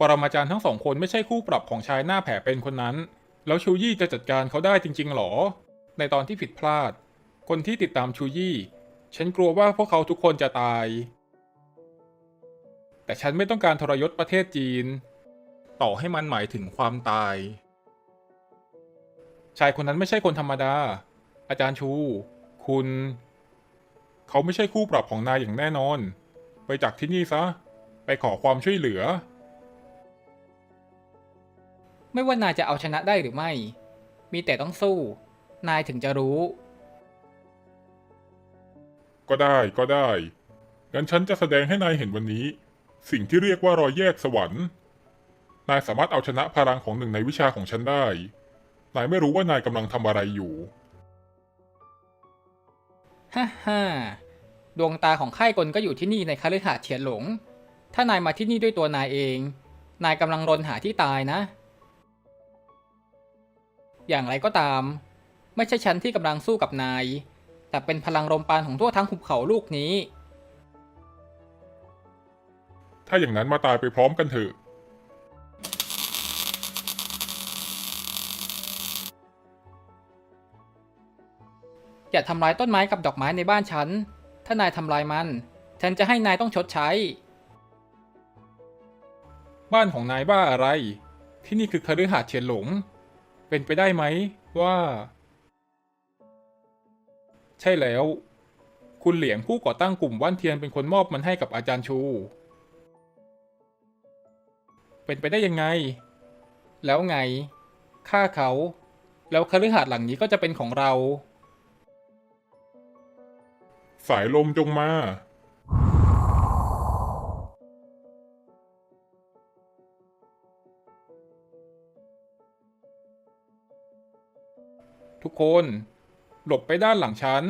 ปรมาจารย์ทั้งสองคนไม่ใช่คู่ปรับของชายหน้าแผลเป็นคนนั้น แล้วชูยี่จะจัดการเขาได้จริงๆหรอ ในตอนที่ผิดพลาด คนที่ติดตามชูยี่ ฉันกลัวว่าพวกเขาทุกคนจะตาย แต่ฉันไม่ต้องการทรยศประเทศจีน ต่อให้มันหมายถึงความตาย ชายคนนั้นไม่ใช่คนธรรมดา อาจารย์ชู คุณ เขาไม่ใช่คู่ปรับของนายอย่างแน่นอน ไปจากที่นี่ซะ ไปขอความช่วยเหลือ ไม่ว่านายจะเอาชนะได้หรือไม่ มีแต่ต้องสู้ นายถึงจะรู้ ก็ได้ก็ได้งั้นฉันจะแสดงให้นายเห็นวันนี้ สิ่งที่เรียกว่ารอยแยกสวรรค์ นายสามารถเอาชนะพลังของหนึ่งในวิชาของฉันได้ นายไม่รู้ว่านายกำลังทำอะไรอยู่ ฮ่าฮ่าดวงตาของค่ายกลก็อยู่ที่นี่ในคฤหาสน์เฉียนหลง ถ้านายมาที่นี่ด้วยตัวนายเอง นายกำลังรนหาที่ตายนะ อย่างไรก็ตาม ไม่ใช่ฉันที่กำลังสู้กับนาย แต่เป็นพลังลมปานของทั่วทั้งหุบเขาลูกนี้ ถ้าอย่างนั้นมาตายไปพร้อมกันเถอะ อย่าทำลายต้นไม้กับดอกไม้ในบ้านฉัน ถ้านายทำลายมัน ฉันจะให้นายต้องชดใช้ บ้านของนายบ้าอะไร ที่นี่คือคฤหาสน์เฉียนหลง เป็นไปได้ไหมว่า ใช่แล้ว คุณเหลียงผู้ก่อตั้งกลุ่มว่านเทียนเป็นคนมอบมันให้กับอาจารย์ชู เป็นไปได้ยังไง แล้วไงฆ่าเขา แล้วคฤหาสน์หลังนี้ก็จะเป็นของเรา สายลมจงมา ทุกคน หลบไปด้านหลังฉัน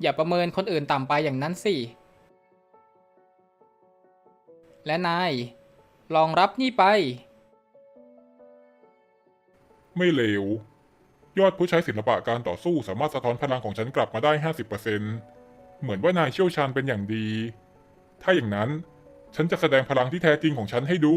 อย่าประเมินคนอื่นต่ำไปอย่างนั้นสิ และนาย ลองรับนี่ไป ไม่เลว ยอดผู้ใช้ศิลปะการต่อสู้สามารถสะท้อนพลังของฉันกลับมาได้ 50%เหมือนว่านายเชี่ยวชาญเป็นอย่างดี ถ้าอย่างนั้น ฉันจะแสดงพลังที่แท้จริงของฉันให้ดู